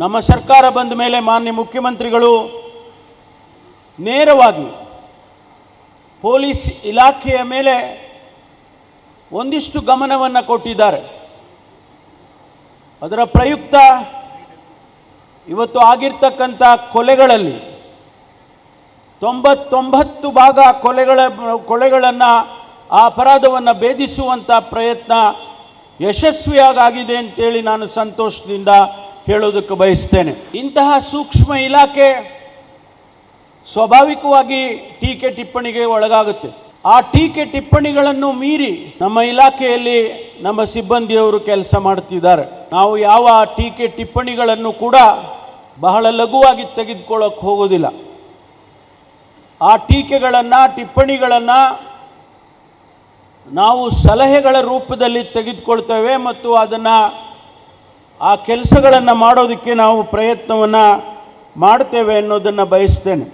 ನಮ್ಮ ಸರ್ಕಾರ ಬಂದ ಮೇಲೆ ಮಾನ್ಯ ಮುಖ್ಯಮಂತ್ರಿಗಳು ನೇರವಾಗಿ ಪೊಲೀಸ್ ಇಲಾಖೆಯ ಮೇಲೆ ಒಂದಿಷ್ಟು ಗಮನವನ್ನು ಕೊಟ್ಟಿದ್ದಾರೆ. ಅದರ ಪ್ರಯುಕ್ತ ಇವತ್ತು ಆಗಿರ್ತಕ್ಕಂಥ ಕೊಲೆಗಳಲ್ಲಿ ತೊಂಬತ್ತೊಂಬತ್ತು ಭಾಗ ಕೊಲೆಗಳ, ಕೊಲೆಗಳನ್ನು ಆ ಅಪರಾಧವನ್ನು ಭೇದಿಸುವಂಥ ಪ್ರಯತ್ನ ಯಶಸ್ವಿಯಾಗಿದೆ ಅಂತೇಳಿ ನಾನು ಸಂತೋಷದಿಂದ ಹೇಳೋದಕ್ಕೆ ಬಯಸ್ತೇನೆ ಇಂತಹ ಸೂಕ್ಷ್ಮ ಇಲಾಖೆ ಸ್ವಾಭಾವಿಕವಾಗಿ ಟೀಕೆ ಟಿಪ್ಪಣಿಗೆ ಒಳಗಾಗುತ್ತೆ. ಆ ಟೀಕೆ ಟಿಪ್ಪಣಿಗಳನ್ನು ಮೀರಿ ನಮ್ಮ ಇಲಾಖೆಯಲ್ಲಿ ನಮ್ಮ ಸಿಬ್ಬಂದಿಯವರು ಕೆಲಸ ಮಾಡ್ತಿದ್ದಾರೆ ನಾವು ಯಾವ ಟೀಕೆ ಟಿಪ್ಪಣಿಗಳನ್ನು ಕೂಡ ಬಹಳ ಲಘುವಾಗಿ ತೆಗೆದುಕೊಳ್ಳೋಕೆ ಹೋಗೋದಿಲ್ಲ ಆ ಟೀಕೆಗಳನ್ನು, ಟಿಪ್ಪಣಿಗಳನ್ನು ನಾವು ಸಲಹೆಗಳ ರೂಪದಲ್ಲಿ ತೆಗೆದುಕೊಳ್ತೇವೆ ಮತ್ತು ಅದನ್ನು ಆ ಕೆಲಸಗಳನ್ನು ಮಾಡೋದಕ್ಕೆ ನಾವು ಪ್ರಯತ್ನವನ್ನು ಮಾಡ್ತೇವೆ ಅನ್ನೋದನ್ನು ಬಯಸ್ತೇನೆ.